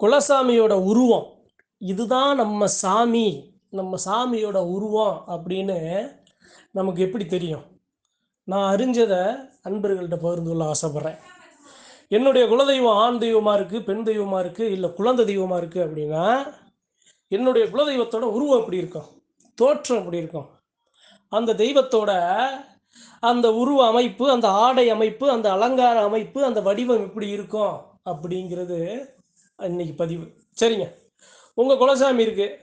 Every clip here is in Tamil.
குலசாமியோட உருவம். இதுதான் நம்ம சாமி நம்ம சாமியோட உருவம் அப்படின்னு நமக்கு எப்படி தெரியும்? நான் அறிஞ்சதை அன்பர்கள்ட்ட பகிர்ந்து கொள்ள ஆசைப்பட்றேன். என்னுடைய குலதெய்வம் ஆண் தெய்வமாக இருக்குது பெண் தெய்வமாக இருக்குது இல்லை குழந்தை தெய்வமாக இருக்குது அப்படின்னா என்னுடைய குலதெய்வத்தோட உருவம் எப்படி இருக்கும்? தோற்றம் எப்படி இருக்கும்? அந்த தெய்வத்தோட அந்த உருவ அமைப்பு அந்த ஆடை அமைப்பு அந்த அலங்கார அமைப்பு அந்த வடிவம் எப்படி இருக்கும்? அப்படிங்கிறது இன்னைக்கு பதிவு. சரிங்க. உங்கள் குலசாமி இருக்குது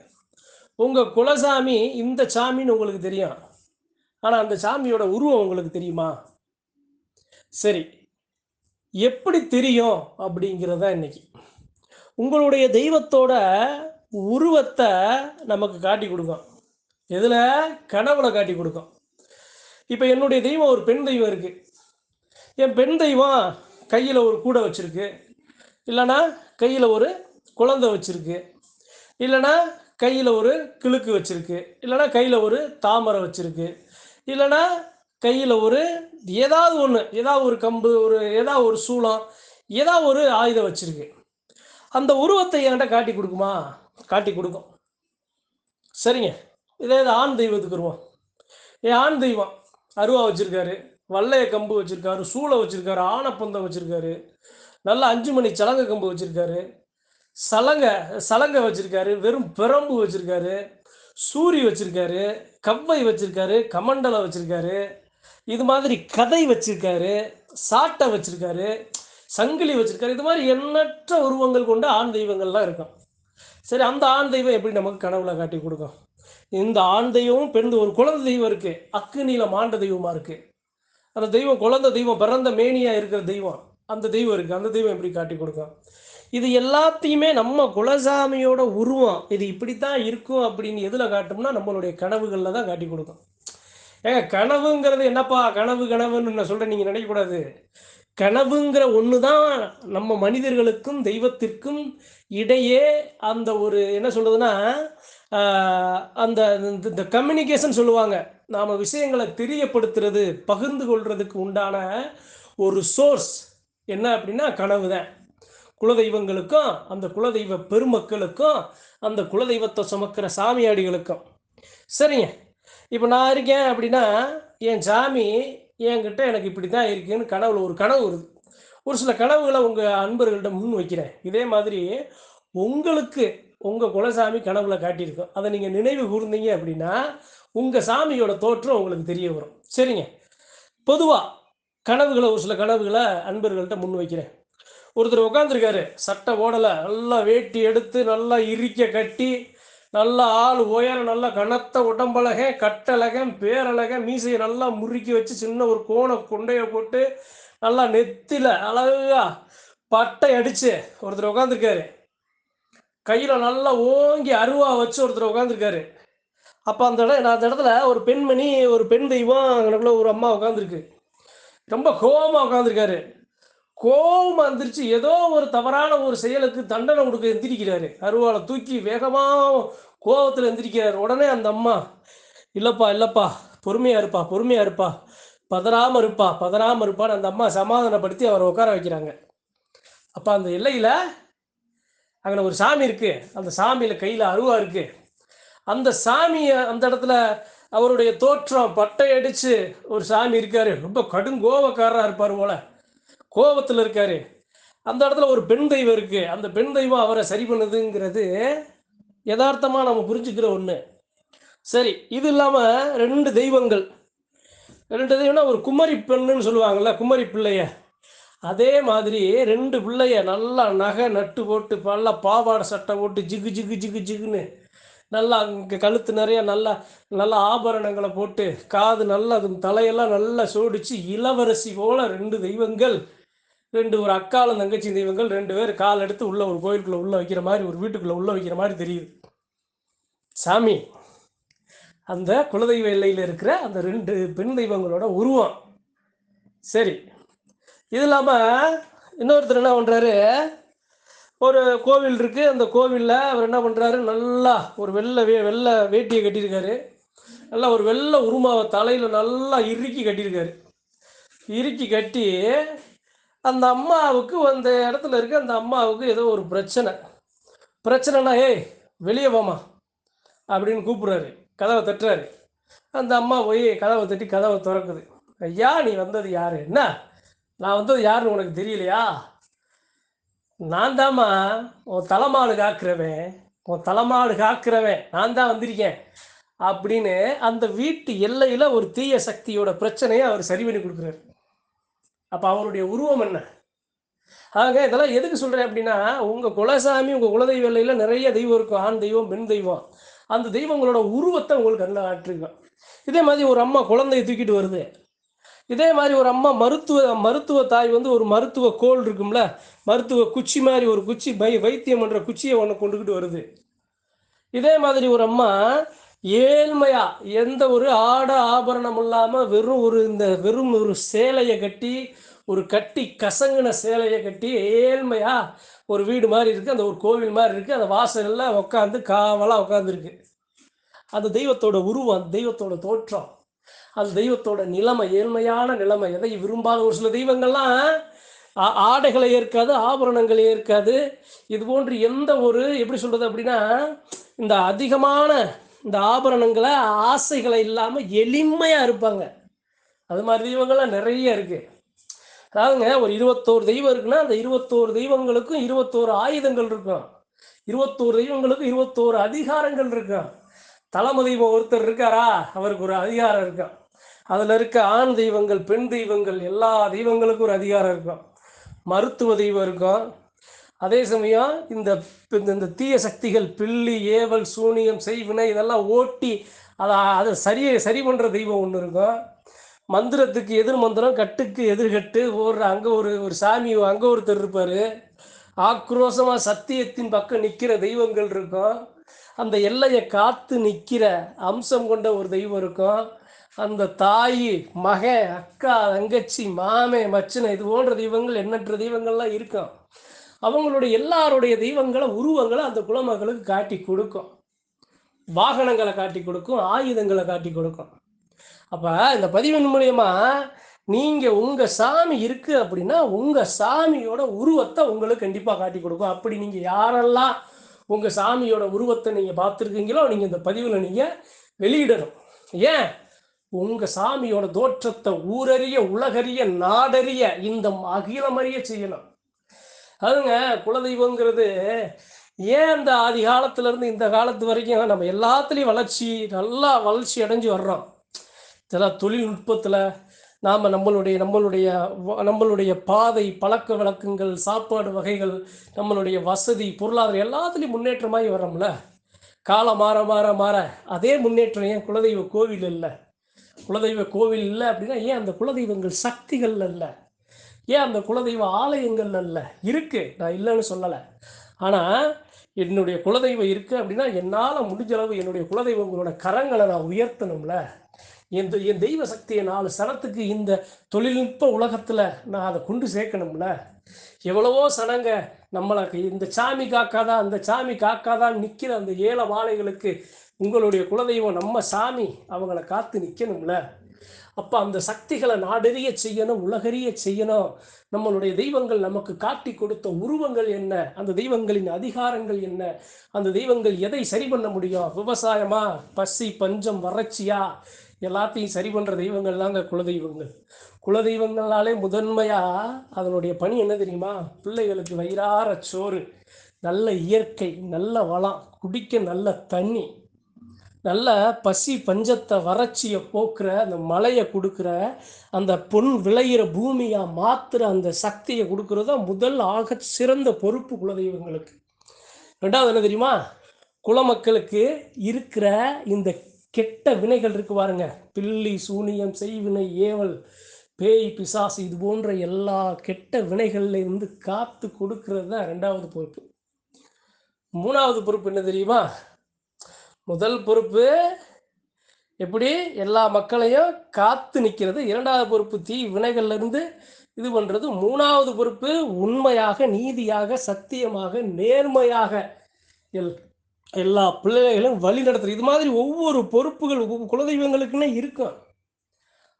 உங்கள் குலசாமி இந்த சாமின்னு உங்களுக்கு தெரியும். ஆனால் அந்த சாமியோட உருவம் உங்களுக்கு தெரியுமா? சரி. எப்படி தெரியும் அப்படிங்கிறத இன்னைக்கு. உங்களுடைய தெய்வத்தோட உருவத்தை நமக்கு காட்டி கொடுக்கும். எதில்? கனவுல காட்டி கொடுக்கும். இப்போ என்னுடைய தெய்வம் ஒரு பெண் தெய்வம் இருக்குது என் பெண் தெய்வம் கையில் ஒரு கூடை வச்சுருக்கு. இல்லைன்னா கையில் ஒரு குழந்தை வச்சுருக்கு. இல்லைன்னா கையில் ஒரு கிழுக்கு வச்சுருக்கு. இல்லைன்னா கையில் ஒரு தாமரை வச்சுருக்கு. இல்லைன்னா கையில் ஒரு ஏதாவது ஒன்று ஏதாவது ஒரு கம்பு ஒரு ஏதாவது ஒரு சூளம் ஏதாவது ஒரு ஆயுதம் வச்சுருக்கு. அந்த உருவத்தை என்கிட்ட காட்டி கொடுக்குமா? காட்டி கொடுக்கும். சரிங்க. இதே இது ஆண் தெய்வத்துக்கு வருவோம். ஏ ஆண் தெய்வம். அருவா வச்சுருக்காரு. வல்லைய கம்பு வச்சுருக்காரு. சூளை வச்சுருக்காரு. ஆனப்பந்தம் வச்சுருக்காரு. நல்ல அஞ்சு மணி சலங்கை கம்பு வச்சுருக்காரு. சலங்கை சலங்கை வச்சுருக்காரு. வெறும் பிரம்பு வச்சுருக்காரு. சூரி வச்சுருக்காரு. கவ்வை வச்சுருக்காரு. கமண்டலம் வச்சுருக்காரு. இது மாதிரி கதை வச்சுருக்காரு. சாட்டை வச்சுருக்காரு. சங்கிலி வச்சுருக்காரு. இது மாதிரி எண்ணற்ற உருவங்கள் கொண்ட ஆண் தெய்வங்கள்லாம் இருக்கும் சரி அந்த ஆண் தெய்வம் எப்படி நமக்கு கனவுல காட்டி கொடுக்கும்? இந்த ஆண் தெய்வமும் பெண் ஒரு குழந்தை தெய்வம் இருக்குது அக்கு நீளம் மாண்ட தெய்வமாக இருக்குது அந்த தெய்வம் குழந்தை தெய்வம் பிறந்த மேனியாக இருக்கிற தெய்வம். அந்த தெய்வம் இருக்கு. அந்த தெய்வம் எப்படி காட்டி கொடுக்கும்? இது எல்லாத்தையுமே நம்ம குலசாமியோட உருவம். இது இப்படித்தான் இருக்கும் அப்படின்னு எதுல காட்டும்னா நம்மளுடைய கனவுகளில் தான் காட்டி கொடுக்கும். ஏங்க கனவுங்கிறது என்னப்பா? கனவு கனவுன்னு நான் சொல்கிறேன் நீங்க நினைக்கக்கூடாது கனவுங்கிற ஒன்று தான் நம்ம மனிதர்களுக்கும் தெய்வத்திற்கும் இடையே அந்த ஒரு என்ன சொல்றதுன்னா அந்த இந்த- இந்த கம்யூனிகேஷன் சொல்லுவாங்க. நாம் விஷயங்களை தெரியப்படுத்துறது பகிர்ந்து கொள்றதுக்கு உண்டான ஒரு சோர்ஸ் என்ன அப்படின்னா கனவு தான். குலதெய்வங்களுக்கும் அந்த குலதெய்வ பெருமக்களுக்கும் அந்த குலதெய்வத்தை சுமக்கிற சாமியாடிகளுக்கும். சரிங்க. இப்போ நான் இருக்கேன் அப்படின்னா என் சாமி என்கிட்ட எனக்கு இப்படி தான் இருக்குன்னு கனவுல ஒரு கனவு வருது. ஒரு சில கனவுகளை உங்கள் அன்பர்கள்ட்ட முன் வைக்கிறேன். இதே மாதிரி உங்களுக்கு உங்கள் குலசாமி கனவுல காட்டியிருக்கும். அதை நீங்கள் நினைவு கூர்ந்தீங்க அப்படின்னா உங்கள் சாமியோட தோற்றம் உங்களுக்கு தெரிய வரும். சரிங்க. பொதுவாக கனவுகளை ஒரு சில கனவுகளை அன்பர்கள்ட்ட முன் வைக்கிறேன். ஒருத்தர் உட்காந்துருக்காரு சட்டை ஓடலை நல்லா வேட்டி எடுத்து நல்லா இறுக்க கட்டி நல்லா ஆள் உயரம் நல்லா கனத்த உடம்பழக கட்டழகன் பேரழகன் மீசையை நல்லா முறுக்கி வச்சு சின்ன ஒரு கோண கொண்டைய போட்டு நல்லா நெத்தில அழகா பட்டை அடிச்சு ஒருத்தர் உட்காந்துருக்காரு கையில் நல்லா ஓங்கி அருவா வச்சு ஒருத்தர் உட்காந்துருக்காரு அப்போ அந்த இடம் நான் அந்த இடத்துல ஒரு பெண்மணி ஒரு பெண் தெய்வம் எனக்குள்ள ஒரு அம்மா உட்காந்துருக்கு ரொம்ப கோபமாக உட்காந்துருக்காரு கோபம் வந்துருச்சு ஏதோ ஒரு தவறான ஒரு செயலுக்கு தண்டனை கொடுக்க எந்திரிக்கிறாரு. அருவாளை தூக்கி வேகமாக கோபத்தில் எந்திரிக்கிறார். உடனே அந்த அம்மா இல்லைப்பா இல்லைப்பா பொறுமையாக இருப்பா பொறுமையாக இருப்பா பதறாமல் இருப்பா பதறாமல் இருப்பான்னு அந்த அம்மா சமாதானப்படுத்தி அவரை உட்கார வைக்கிறாங்க. அப்போ அந்த எல்லையில் அங்கே ஒரு சாமி இருக்குது அந்த சாமியில் கையில் அருவா இருக்குது அந்த சாமியை அந்த இடத்துல அவருடைய தோற்றம் பட்டை அடித்து ஒரு சாமி இருக்காரு. ரொம்ப கடும் கோபக்காரராக இருப்பார் போல. கோபத்தில் இருக்காரு. அந்த இடத்துல ஒரு பெண் தெய்வம் இருக்குது அந்த பெண் தெய்வம் அவரை சரி பண்ணுதுங்கிறது யதார்த்தமாக நம்ம புரிஞ்சுக்கிற ஒன்று சரி இது இல்லாமல் ரெண்டு தெய்வங்கள். ரெண்டு தெய்வம்னா ஒரு குமரி பெண்ணுன்னு சொல்லுவாங்கல்ல குமரி பிள்ளைய. அதே மாதிரி ரெண்டு பிள்ளைய நல்லா நகை நட்டு போட்டு நல்லா பாவாடை சட்டை போட்டு ஜிகு ஜிகு ஜிகு ஜிகுன்னு நல்லா இங்கே கழுத்து நிறைய நல்லா நல்ல ஆபரணங்களை போட்டு காது நல்லா அது தலையெல்லாம் நல்லா சோடிச்சு இளவரசி போல ரெண்டு தெய்வங்கள் ரெண்டு ஒரு அக்காலும் தங்கச்சி தெய்வங்கள் ரெண்டு பேர் கால் எடுத்து உள்ள ஒரு கோயிலுக்குள்ள உள்ள வைக்கிற மாதிரி ஒரு வீட்டுக்குள்ள உள்ள வைக்கிற மாதிரி தெரியுது. சாமி அந்த குலதெய்வ எல்லையில் இருக்கிற அந்த ரெண்டு பெண் தெய்வங்களோட உருவம். சரி இது இல்லாமல் இன்னொருத்தர் என்ன பண்ணுறாரு ஒரு கோவில் இருக்கு. அந்த கோவிலில் அவர் என்ன பண்ணுறாரு நல்லா ஒரு வெள்ளை வே வெள்ளை வேட்டியை கட்டியிருக்காரு. நல்லா ஒரு வெள்ளை உருமாவை தலையில் நல்லா இறுக்கி கட்டியிருக்காரு. இறுக்கி கட்டி அந்த அம்மாவுக்கு அந்த இடத்துல இருக்க அந்த அம்மாவுக்கு ஏதோ ஒரு பிரச்சனை. பிரச்சனைனா ஏய் வெளியே போமா அப்படின்னு கூப்பிட்றாரு. கதவை தட்டுறாரு. அந்த அம்மா போய் கதவை தட்டி கதவை திறக்குது. ஐயா நீ வந்தது யார்? என்ன? நான் வந்தது யாருன்னு உனக்கு தெரியலையா? நான் தாம்மா உன் தலைமாடு காக்கிறவன் உன் தலைமாடு காக்கிறவன் நான் தான் வந்திருக்கேன் அப்படின்னு அந்த வீட்டு எல்லையில் ஒரு தீய சக்தியோட பிரச்சனையை அவர் சரி பண்ணி கொடுக்குறாரு. அப்போ அவருடைய உருவம் என்ன? ஆக இதெல்லாம் எதுக்கு சொல்கிறேன் அப்படின்னா உங்கள் குலசாமி உங்கள் குலதெய்வ எல்லையில் நிறைய தெய்வம் இருக்கும். ஆண் தெய்வம் பெண் தெய்வம். அந்த தெய்வங்களோட உருவத்தை உங்களுக்கு கண்ணில் காட்டிருக்கோம் இதே மாதிரி ஒரு அம்மா குழந்தைய தூக்கிட்டு வருது. இதே மாதிரி ஒரு அம்மா மருத்துவ மருத்துவ தாய் வந்து ஒரு மருத்துவ கோல் இருக்கும்ல? மருத்துவ குச்சி மாதிரி ஒரு குச்சி பை வைத்தியம் பண்ணுற குச்சியை ஒன்று கொண்டுக்கிட்டு வருது. இதே மாதிரி ஒரு அம்மா ஏழ்மையா எந்த ஒரு ஆட ஆபரணம் இல்லாமல் வெறும் ஒரு இந்த வெறும் ஒரு சேலையை கட்டி ஒரு கட்டி கசங்கின சேலையை கட்டி ஏழ்மையா ஒரு வீடு மாதிரி இருக்குது அந்த ஒரு கோவில் மாதிரி இருக்குது அந்த வாசலில் உட்காந்து காவலாக உட்காந்துருக்கு அந்த தெய்வத்தோட உருவம் அந்த தெய்வத்தோட தோற்றம். அந்த தெய்வத்தோட நிலைமை ஏழ்மையான நிலைமை. எதை விரும்பாத ஒரு சில தெய்வங்கள்லாம் ஆ- ஆடைகளை ஏற்காது ஆபரணங்களை ஏற்காது. இது போன்று எந்த ஒரு எப்படி சொல்றது அப்படின்னா இந்த அதிகமான இந்த ஆபரணங்களை ஆசைகளை இல்லாம எளிமையா இருப்பாங்க. அது மாதிரி தெய்வங்கள்லாம் நிறைய இருக்கு. அதாவதுங்க ஒரு இருபத்தோரு தெய்வம் இருக்குன்னா அந்த இருபத்தோரு தெய்வங்களுக்கும் இருபத்தோரு ஆயுதங்கள் இருக்கும். இருபத்தோரு தெய்வங்களுக்கும் இருபத்தோரு அதிகாரங்கள் இருக்கும். தளபதி தெய்வம் ஒருத்தர் இருக்காரா? அவருக்கு ஒரு அதிகாரம் இருக்கும். அதில் இருக்க ஆண் தெய்வங்கள் பெண் தெய்வங்கள் எல்லா தெய்வங்களுக்கும் ஒரு அதிகாரம் இருக்கும். மருத்துவ தெய்வம் இருக்கும். அதே சமயம் இந்த இந்த- இந்த தீய சக்திகள் பில்லி ஏவல் சூனியம் செய்வினை இதெல்லாம் ஓட்டி அதை அதை சரியை சரி பண்ணுற தெய்வம் ஒன்று இருக்கும். மந்திரத்துக்கு எதிர் மந்திரம் கட்டுக்கு எதிர்கட்டு ஓடுற அங்கே ஒரு ஒரு சாமி அங்கே ஒருத்தர் இருப்பார். ஆக்ரோஷமாக சத்தியத்தின் பக்கம் நிற்கிற தெய்வங்கள் இருக்கும். அந்த எல்லையை காத்து நிற்கிற அம்சம் கொண்ட ஒரு தெய்வம் இருக்கும். அந்த தாய் மகன் அக்கா தங்கச்சி மாமே மச்சனை இது போன்ற தெய்வங்கள் எண்ணற்ற தெய்வங்கள்லாம் இருக்கும். அவங்களுடைய எல்லாருடைய தெய்வங்களை உருவங்களை அந்த குலமகளுக்கு காட்டி கொடுக்கும். வாகனங்களை காட்டி கொடுக்கும் ஆயுதங்களை காட்டி கொடுக்கும். அப்போ இந்த பதிவின் மூலியமா நீங்கள் உங்கள் சாமி இருக்கு அப்படின்னா உங்கள் சாமியோட உருவத்தை உங்களுக்கு கண்டிப்பாக காட்டி கொடுக்கும். அப்படி நீங்கள் யாரெல்லாம் உங்கள் சாமியோட உருவத்தை நீங்கள் பார்த்துருக்கீங்களோ நீங்கள் இந்த பதிவில் நீங்கள் வெளியிடணும். ஏன்? உங்கள் சாமியோட தோற்றத்தை ஊரறிய உலகறிய நாடறிய இந்த அகிலமறிய செய்யணும். அதுங்க குலதெய்வங்கிறது ஏன் அந்த ஆதி காலத்துல இருந்து இந்த காலத்து வரைக்கும் நம்ம எல்லாத்துலேயும் வளர்ச்சி நல்லா வளர்ச்சி அடைஞ்சு வர்றோம். இதெல்லாம் தொழில்நுட்பத்தில் நாம் நம்மளுடைய நம்மளுடைய நம்மளுடைய பாதை பழக்க வழக்கங்கள் சாப்பாடு வகைகள் நம்மளுடைய வசதி பொருளாதாரம் எல்லாத்துலேயும் முன்னேற்றமாகி வர்றோம்ல. காலம் மாற மாற மாற அதே முன்னேற்றம் ஏன் குலதெய்வ கோவில் இல்லை? குலதெய்வ கோவில் இல்லை அப்படின்னா ஏன் அந்த குலதெய்வங்கள் சக்திகள் இல்லை ஏன் அந்த குலதெய்வ ஆலயங்கள் அல்ல? இருக்கு. நான் இல்லைன்னு சொல்லலை. ஆனால் என்னுடைய குலதெய்வம் இருக்குது அப்படின்னா என்னால் முடிஞ்ச அளவு என்னுடைய குலதெய்வங்களோட கரங்களை நான் உயர்த்தணும்ல. என் என் தெய்வ சக்தியை நாலு சனத்துக்கு இந்த தொழில்நுட்ப உலகத்தில் நான் அதை கொண்டு சேர்க்கணும்ல? எவ்வளவோ சனங்க நம்மளை இந்த சாமி காக்காதா அந்த சாமி காக்காதான் நிற்கிற அந்த ஏழை வாழைகளுக்கு உங்களுடைய குலதெய்வம் நம்ம சாமி அவங்கள காத்து நிற்கணும்ல அப்போ அந்த சக்திகளை நாடறிய செய்யணும் உலகறிய செய்யணும். நம்மளுடைய தெய்வங்கள் நமக்கு காட்டி கொடுத்த உருவங்கள் என்ன? அந்த தெய்வங்களின் அதிகாரங்கள் என்ன? அந்த தெய்வங்கள் எதை சரி பண்ண முடியும்? விவசாயமா? பசி பஞ்சம் வறட்சியா? எல்லாத்தையும் சரி பண்ணுற தெய்வங்கள் தாங்க குலதெய்வங்கள். குலதெய்வங்களாலே முதன்மையா அதனுடைய பணி என்ன தெரியுமா? பிள்ளைகளுக்கு வயிறார சோறு நல்ல இயற்கை நல்ல வளம் குடிக்க நல்ல தண்ணி நல்ல பசி பஞ்சத்தை வறட்சியை போக்குற அந்த மலையை கொடுக்குற அந்த பொன் விளையிற பூமியா மாத்துற அந்த சக்தியை கொடுக்கறது தான் முதல் ஆக சிறந்த பொறுப்பு குலதெய்வங்களுக்கு. ரெண்டாவது என்ன தெரியுமா? குலமக்களுக்கு இருக்கிற இந்த கெட்ட வினைகள் இருக்கு பாருங்க. பில்லி சூனியம் செய்வினை ஏவல் பேய் பிசாசு இது போன்ற எல்லா கெட்ட வினைகள்ல இருந்து காத்து கொடுக்கறது தான் ரெண்டாவது பொறுப்பு. மூணாவது பொறுப்பு என்ன தெரியுமா? முதல் பொறுப்பு எப்படி? எல்லா மக்களையும் காத்து நிற்கிறது இரண்டாவது பொறுப்பு தீ வினைகள்லேருந்து இது பண்ணுறது மூணாவது பொறுப்பு உண்மையாக நீதியாக சத்தியமாக நேர்மையாக எல் எல்லா பிள்ளைகளையும் வழி நடத்துறது. இது மாதிரி ஒவ்வொரு பொறுப்புகள் குலதெய்வங்களுக்குன்னே இருக்கும்.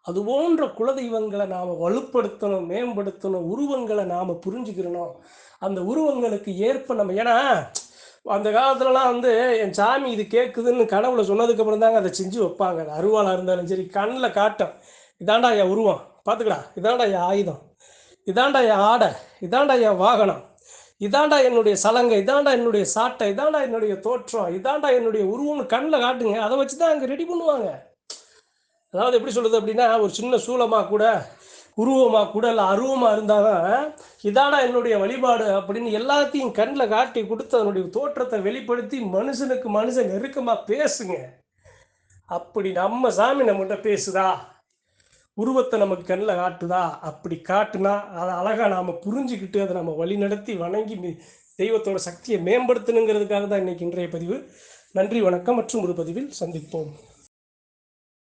அது போன்ற குலதெய்வங்களை நாம் வலுப்படுத்தணும் மேம்படுத்தணும் உருவங்களை நாம் புரிஞ்சுக்கிறணும் அந்த உருவங்களுக்கு ஏற்ப நம்ம ஏன்னா அந்த காலத்துலலாம் வந்து என் சாமி இது கேட்குதுன்னு கனவுல சொன்னதுக்கப்புறம் தாங்க அதை செஞ்சு வைப்பாங்க. அருவாளாக இருந்தாலும் சரி கண்ணில் காட்டும். இதாண்டா என் உருவம். பார்த்துக்கடா. இதாண்டா என் ஆயுதம். இதாண்டா என் ஆடை. இதாண்டா என் வாகனம். இதாண்டா என்னுடைய சலங்கை இதாண்டா என்னுடைய சாட்டை இதாண்டா என்னுடைய தோற்றம் இதாண்டா என்னுடைய உருவம்னு கண்ணில் காட்டுங்க. அதை வச்சு தான் அங்கே ரெடி பண்ணுவாங்க. அதாவது எப்படி சொல்கிறது அப்படின்னா ஒரு சின்ன சூளமாக கூட உருவமாக கூட இல்லை அருவமாக இருந்தாலும் இதாடா என்னுடைய வழிபாடு அப்படின்னு எல்லாத்தையும் கண்ணில் காட்டி கொடுத்து அதனுடைய தோற்றத்தை வெளிப்படுத்தி மனுஷனுக்கு மனுஷன் நெருக்கமாக பேசுங்க. அப்படி நம்ம சாமி நம்மகிட்ட பேசுதா? உருவத்தை நமக்கு கண்ணில் காட்டுதா? அப்படி காட்டுனா அதை அழகாக நாம் புரிஞ்சுக்கிட்டு அதை நம்ம வழி நடத்தி வணங்கி தெய்வத்தோட சக்தியை மேம்படுத்தணுங்கிறதுக்காக தான் இன்னைக்கு இன்றைய பதிவு. நன்றி வணக்கம் மற்றும் ஒரு பதிவில் சந்திப்போம்.